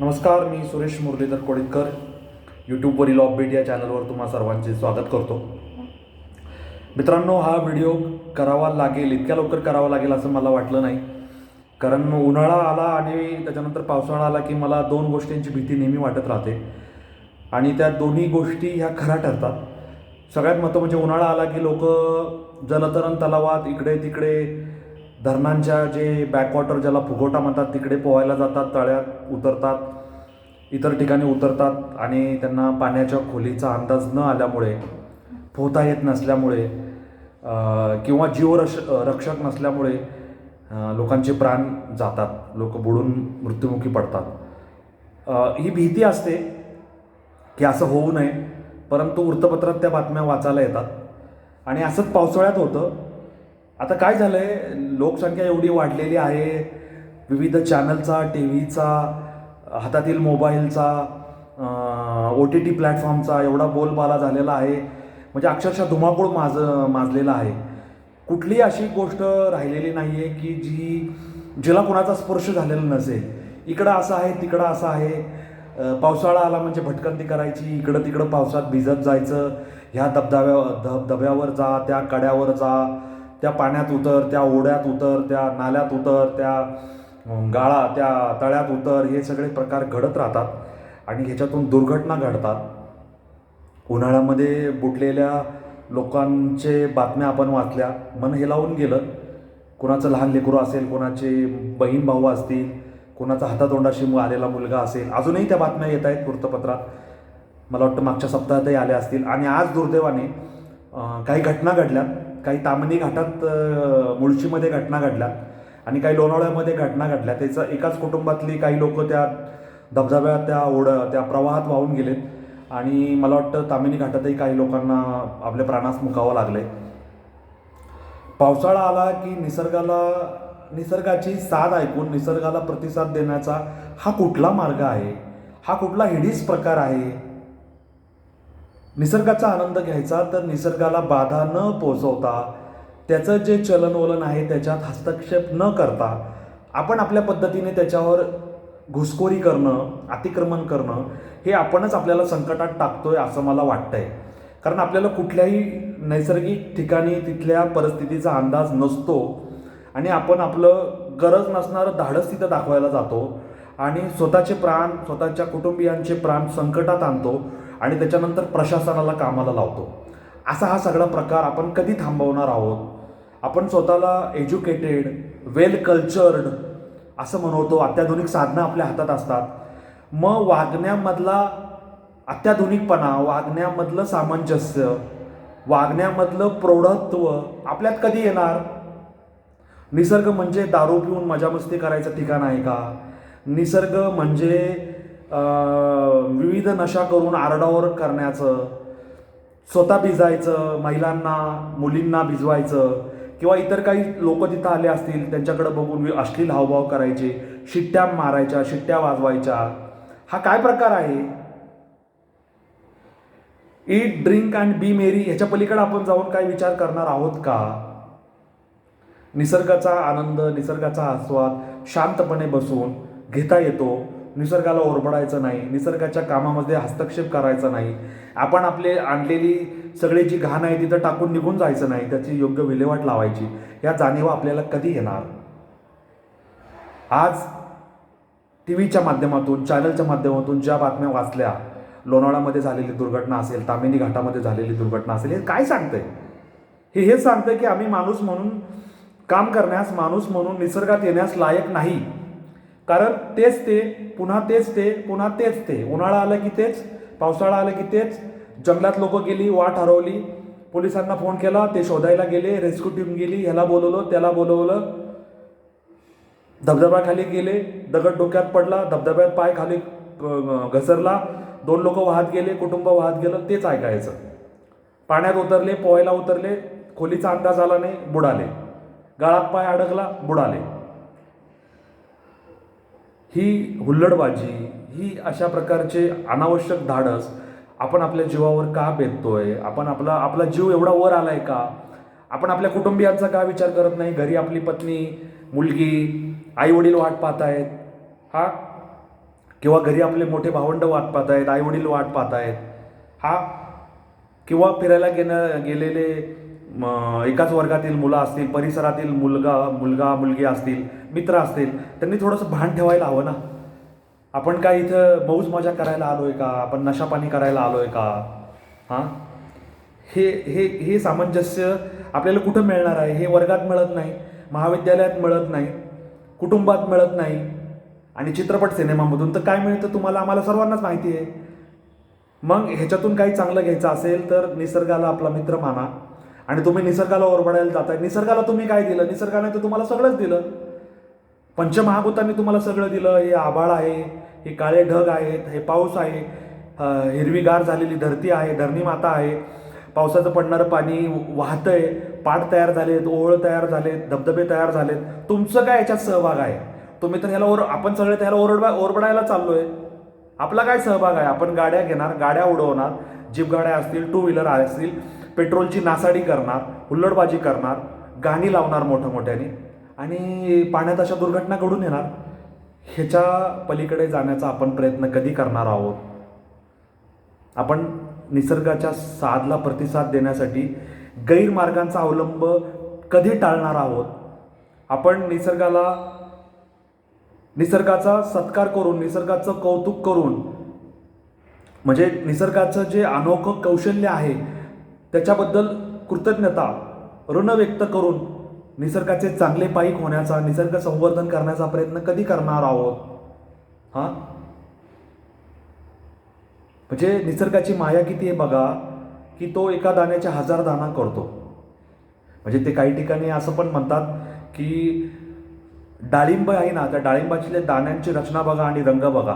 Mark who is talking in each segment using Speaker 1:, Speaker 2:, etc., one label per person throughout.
Speaker 1: नमस्कार मी सुरेश मुरलीधर कोळीकर. यूट्यूबवरील ऑफबीट या चॅनलवर तुम्हा सर्वांचे स्वागत करतो. मित्रांनो हा व्हिडिओ करावा लागेल इतक्या लवकर करावा लागेल असं मला वाटलं नाही. कारण उन्हाळा आला आणि त्याच्यानंतर पावसाळा आला की मला दोन गोष्टींची भीती नेहमी वाटत राहते. आणि त्या दोन्ही गोष्टी ह्या खऱ्या ठरतात. सगळ्यात महत्त्व म्हणजे उन्हाळा आला की लोक जलतरण तलावात इकडे तिकडे धरणांच्या जे बॅकवॉटर ज्याला फुगोटा म्हणतात तिकडे पोहायला जातात तळ्यात उतरतात इतर ठिकाणी उतरतात आणि त्यांना पाण्याच्या खोलीचा अंदाज न आल्यामुळे पोहता येत नसल्यामुळे किंवा जीवरक्ष रक्षक नसल्यामुळे लोकांचे प्राण जातात लोक बुडून मृत्युमुखी पडतात. ही भीती असते की असं होऊ नये परंतु वृत्तपत्रात त्या बातम्या वाचायला येतात. आणि असंच पावसाळ्यात होतं आता काय झालं आहे लोकसंख्या एवढी वाढलेली आहे. विविध चॅनलचा टी व्हीचा हातातील मोबाईलचा ओ टी टी प्लॅटफॉर्मचा एवढा बोलबाला झालेला आहे. म्हणजे अक्षरशः धुमाकूळ माज माजलेला आहे. कुठली अशी गोष्ट राहिलेली नाही आहे की जी जिला कुणाचा स्पर्श झालेला नसेल. इकडं असं आहे तिकडं असं आहे. पावसाळा आला म्हणजे भटकंती करायची इकडं तिकडं पावसात भिजत जायचं. ह्या धबधब्या धबधब्यावर जा त्या कड्यावर जा. त्या पाण्यात उतर त्या ओढ्यात उतर त्या नाल्यात उतर त्या गाळा त्या तळ्यात उतर हे सगळे प्रकार घडत राहतात आणि ह्याच्यातून दुर्घटना घडतात. उन्हाळ्यामध्ये बुटलेल्या लोकांचे बातम्या आपण वाचल्या मन हे लावून गेलं. कोणाचं लहान लेकरू असेल कोणाचे बहीण भाऊ असतील कोणाचा हातातोंडाशी आलेला मुलगा असेल अजूनही त्या बातम्या येत आहेत वृत्तपत्रात. मला वाटतं मागच्या सप्ताहातही आल्या असतील. आणि आज दुर्दैवाने काही घटना घडल्यात काही तामणी घाटात मुळशीमध्ये घटना घडल्या आणि काही लोणावळ्यामध्ये घटना घडल्या. त्याचं एकाच कुटुंबातली काही लोक त्या धबधब्यात त्या ओढ त्या प्रवाहात वाहून गेलेत आणि मला वाटतं तामिनी घाटातही काही लोकांना आपल्या प्राणास मुकावं लागलंय. पावसाळा आला की निसर्गाला निसर्गाची साथ ऐकून निसर्गाला प्रतिसाद देण्याचा हा कुठला मार्ग आहे? हा कुठला हिडीस प्रकार आहे? निसर्गाचा आनंद घ्यायचा तर निसर्गाला बाधा न पोचवता त्याचं जे चलनवलन आहे त्याच्यात हस्तक्षेप न करता आपण आपल्या पद्धतीने त्याच्यावर घुसखोरी करणं अतिक्रमण करणं हे आपणच आपल्याला संकटात टाकतोय असं मला वाटतंय. कारण आपल्याला कुठल्याही नैसर्गिक ठिकाणी तिथल्या परिस्थितीचा अंदाज नसतो आणि आपण आपलं गरज नसणारं धाडस तिथं दाखवायला जातो आणि स्वतःचे प्राण स्वतःच्या कुटुंबियांचे प्राण संकटात आणतो. आणि त्याच्यानंतर प्रशासनाला कामाला लावतो. असा हा सगळा प्रकार आपण कधी थांबवणार आहोत? आपण स्वतःला एज्युकेटेड वेल कल्चर्ड असं म्हणवतो अत्याधुनिक साधनं आपल्या हातात असतात. मग वागण्यामधला अत्याधुनिकपणा वागण्यामधलं सामंजस्य वागण्यामधलं प्रौढत्व आपल्यात कधी येणार? निसर्ग म्हणजे दारू पिऊन मजामस्ती करायचं ठिकाण आहे का? निसर्ग म्हणजे विविध नशा करून आरडाओर करण्याचं स्वतः भिजायचं महिलांना मुलींना भिजवायचं किंवा इतर काही लोक तिथं आले असतील त्यांच्याकडे बघून अश्लील हावभाव करायचे शिट्ट्या मारायच्या शिट्ट्या वाजवायच्या. हा काय प्रकार आहे? ईट ड्रिंक अँड बी मेरी ह्याच्या पलीकडे आपण जाऊन काय विचार करणार आहोत का? निसर्गाचा आनंद निसर्गाचा आस्वाद शांतपणे बसून घेता येतो. निसर्गाला ओरबडायचं नाही निसर्गाच्या कामामध्ये हस्तक्षेप करायचा नाही. आपण आपले आणलेली सगळी जी घाण आहे तिथं टाकून निघून जायचं नाही त्याची योग्य विल्हेवाट लावायची. या जाणीवा आपल्याला कधी येणार? आज टी व्हीच्या माध्यमातून चॅनलच्या माध्यमातून ज्या बातम्या वाचल्या लोणावळ्यामध्ये झालेली दुर्घटना असेल तामिनी घाटामध्ये झालेली दुर्घटना असेल हे काय सांगतंय? हे हेच सांगतंय की आम्ही माणूस म्हणून काम करण्यास माणूस म्हणून निसर्गात येण्यास लायक नाही. कारण तेच ते पुन्हा तेच ते पुन्हा तेच ते. उन्हाळा आलं की तेच पावसाळा आलं की तेच. जंगलात लोक गेली वाट हरवली. पोलिसांना फोन केला ते शोधायला गेले रेस्क्यू टीम गेली ह्याला बोलवलं त्याला बोलवलं. धबधब्याखाली गेले दगड डोक्यात पडला धबधब्यात पाय खाली घसरला. दोन लोक वाहत गेले कुटुंब वाहत गेलं तेच ऐकायचं. पाण्यात उतरले पोहायला उतरले खोलीचा अंदाज आला नाही बुडाले. गाळात पाय अडकला बुडाले. ही हुल्लडबाजी ही अशा प्रकारचे अनावश्यक धाडस आपण आपल्या जीवावर का बेततोय? आपण आपला आपला जीव एवढा वर आलाय का? आपण आपल्या कुटुंबियांचा का विचार करत नाही? घरी आपली पत्नी मुलगी आई वडील वाट पाहत आहेत हा? किंवा घरी आपले मोठे भावंड वाट पाहत आहेत आईवडील वाट पाहत आहेत हा? किंवा फिरायला गेणं गेलेले एकाच वर्गातील मुलं असतील परिसरातील मुलगा मुलगा मुलगी असतील मित्र असतील त्यांनी थोडंसं भान ठेवायला हवं ना? आपण काय इथं मौज मजा करायला आलोय का? आपण नशापाणी करायला आलोय का? हां? हे हे हे सामंजस्य आपल्याला कुठं मिळणार आहे? हे वर्गात मिळत नाही महाविद्यालयात मिळत नाही कुटुंबात मिळत नाही आणि चित्रपट सिनेमामधून तर काय मिळतं तुम्हाला? आम्हाला सर्वांनाच माहिती आहे. मग ह्याच्यातून काही चांगलं घ्यायचं असेल तर निसर्गाला आपला मित्र माना. आणि तुम्ही निसर्गाला ओरबडायला जाताय. निसर्गाला तुम्ही काय दिलं? निसर्गाने तर तुम्हाला सगळंच दिलं. पंचमहाभूतांनी तुम्हाला सगळं दिलं. हे आभाळ आहे हे काळे ढग आहेत हे पाऊस आहे हिरवीगार झालेली धरती आहे धरणी माता आहे. पावसाचं पडणारं पाणी वाहतंय पाट तयार झालेत ओळ तयार झालेत धबधबे तयार झालेत. तुमचं काय याच्यात सहभाग आहे? तुम्ही तर ह्याला ओर आपण सगळे त्याला ओरडबा ओरबडायला चाललोय. आपला काय सहभाग आहे? आपण गाड्या घेणार गाड्या उडवणार जीप गाड्या असतील टू व्हीलर असतील पेट्रोलची नासाडी करणार हुल्लडबाजी करणार गाणी लावणार मोठ्या मोठ्याने आणि पाण्यात अशा दुर्घटना घडून येणार ह्याच्या पलीकडे जाण्याचा आपण प्रयत्न कधी करणार आहोत? आपण निसर्गाच्या साधला प्रतिसाद देण्यासाठी गैरमार्गांचा अवलंब कधी टाळणार आहोत? आपण निसर्गाला निसर्गाचा सत्कार करून निसर्गाचं कौतुक करून म्हणजे निसर्गाचं जे अनोखं कौशल्य आहे त्याच्याबद्दल कृतज्ञता ऋण व्यक्त करून निसर्गाचे चांगले पाईक होण्याचा निसर्ग संवर्धन करण्याचा प्रयत्न कधी करणार आहोत? हां? म्हणजे निसर्गाची माया किती आहे बघा की तो एका दाण्याच्या हजार दाना करतो. म्हणजे ते काही ठिकाणी असं पण म्हणतात की डाळिंब आहे ना त्या डाळिंबाची दाण्यांची रचना बघा आणि रंग बघा.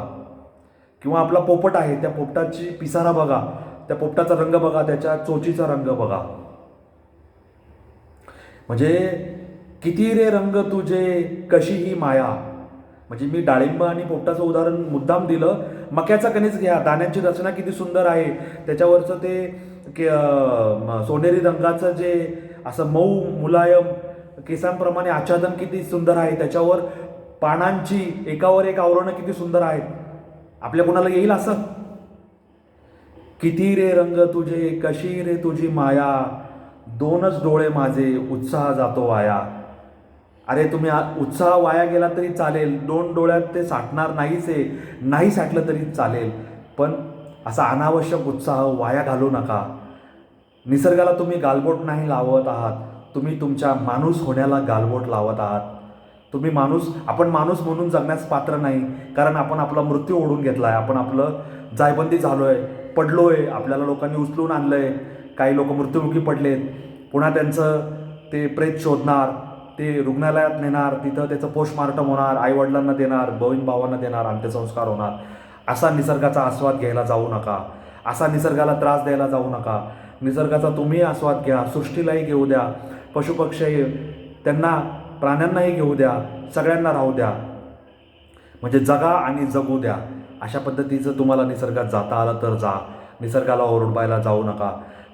Speaker 1: किंवा आपला पोपट आहे त्या पोपटाची पिसारा बघा. त्या पोपटाचा रंग बघा त्याच्या चोचीचा रंग बघा. म्हणजे किती रे रंग तुझे कशी ही माया. म्हणजे मी डाळिंब आणि पोपटाचं उदाहरण मुद्दाम दिलं. मक्याचा कणीच घ्या दाण्यांची रचना किती सुंदर आहे. त्याच्यावरचं ते के- सोनेरी रंगाचं जे असं मऊ मुलायम केसांप्रमाणे आच्छादन किती सुंदर आहे. त्याच्यावर पानांची एकावर एक आवरणं किती सुंदर आहेत आपल्या कोणाला येईल असं? किती रे रंग तुझे कशी रे तुझी माया? दोनच डोळे माझे उत्साह जातो वाया. अरे तुम्ही आ- उत्साह वाया गेला तरी चालेल. दोन डोळ्यात ते साठणार नाहीच आहे. नाही साठलं तरी चालेल. पण असा अनावश्यक उत्साह वाया घालू नका. निसर्गाला तुम्ही गालबोट नाही लावत आहात. तुम्ही तुमच्या माणूस होण्याला गालबोट लावत आहात. तुम्ही माणूस आपण माणूस म्हणून जगण्यास पात्र नाही. कारण आपण आपला मृत्यू ओढून घेतला आहे आपण आपलं जायबंदी झालो आहे पडलो आहे आपल्याला लोकांनी उचलून आणलं आहे काही लोक मृत्युमुखी पडलेत. पुन्हा त्यांचं ते प्रेत शोधणार ते रुग्णालयात नेणार तिथं त्याचं पोस्टमार्टम होणार आईवडिलांना देणार बहीण भावांना देणार अंत्यसंस्कार होणार. असा निसर्गाचा आस्वाद घ्यायला जाऊ नका. असा निसर्गाला त्रास द्यायला जाऊ नका. निसर्गाचा तुम्ही आस्वाद घ्या सृष्टीलाही घेऊ द्या. पशुपक्षी त्यांना प्राण्यांनाही घेऊ द्या सगळ्यांना राहू द्या. म्हणजे जगा आणि जगू द्या. अशा पद्धतीचं तुम्हाला निसर्गात जाता आलं तर जा. निसर्गाला ओरडबायला जाऊ नका.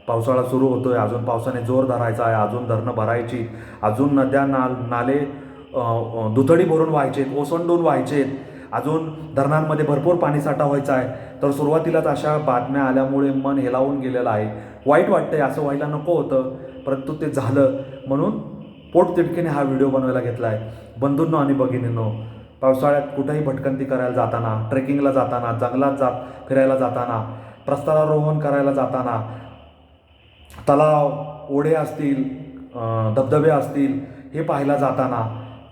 Speaker 1: पावसाळा सुरू होतो आहे अजून पावसाने जोर धरायचा आहे. अजून धरणं भरायची. अजून नद्या नाल नाले दुथडी भरून व्हायचेत ओसंडून व्हायचेत. अजून धरणांमध्ये भरपूर पाणीसाठा व्हायचा आहे. तर सुरुवातीलाच अशा बातम्या आल्यामुळे मन हेलावून गेलेलं आहे. वाईट वाटतंय. असं व्हायला नको होतं. परंतु ते झालं. म्हणून पोट तिडकीने हा व्हिडिओ बनवायला घेतला आहे बंधूंनो आणि भगिनींनो पावसाळ्यात कुठेही भटकंती करायला जाताना ट्रेकिंगला जाताना जंगलात जात फिरायला जाताना प्रस्तारारोहण करायला जाताना तलाव ओढे असतील धबधबे असतील हे पाहायला जाताना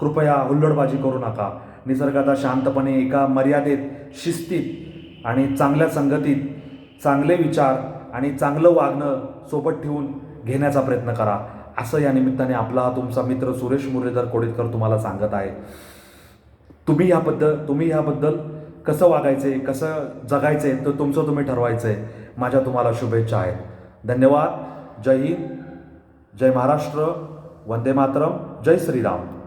Speaker 1: कृपया हुल्लडबाजी करू नका. निसर्गाचा शांतपणे एका मर्यादेत शिस्तीत आणि चांगल्या संगतीत चांगले विचार आणि चांगलं वागणं सोबत ठेवून घेण्याचा प्रयत्न करा. असं या निमित्ताने आपला तुमचा मित्र सुरेश मुरलीधर कोडेतकर तुम्हाला सांगत आहे. तुम्ही ह्याबद्दल तुम्ही ह्याबद्दल कसं वागायचं आहे कसं जगायचं आहे तर तुमचं तुम्ही ठरवायचं आहे माझ्या तुम्हाला शुभेच्छा आहेत. धन्यवाद. जय हिंद. जय महाराष्ट्र. वंदे मातरम. जय श्रीराम.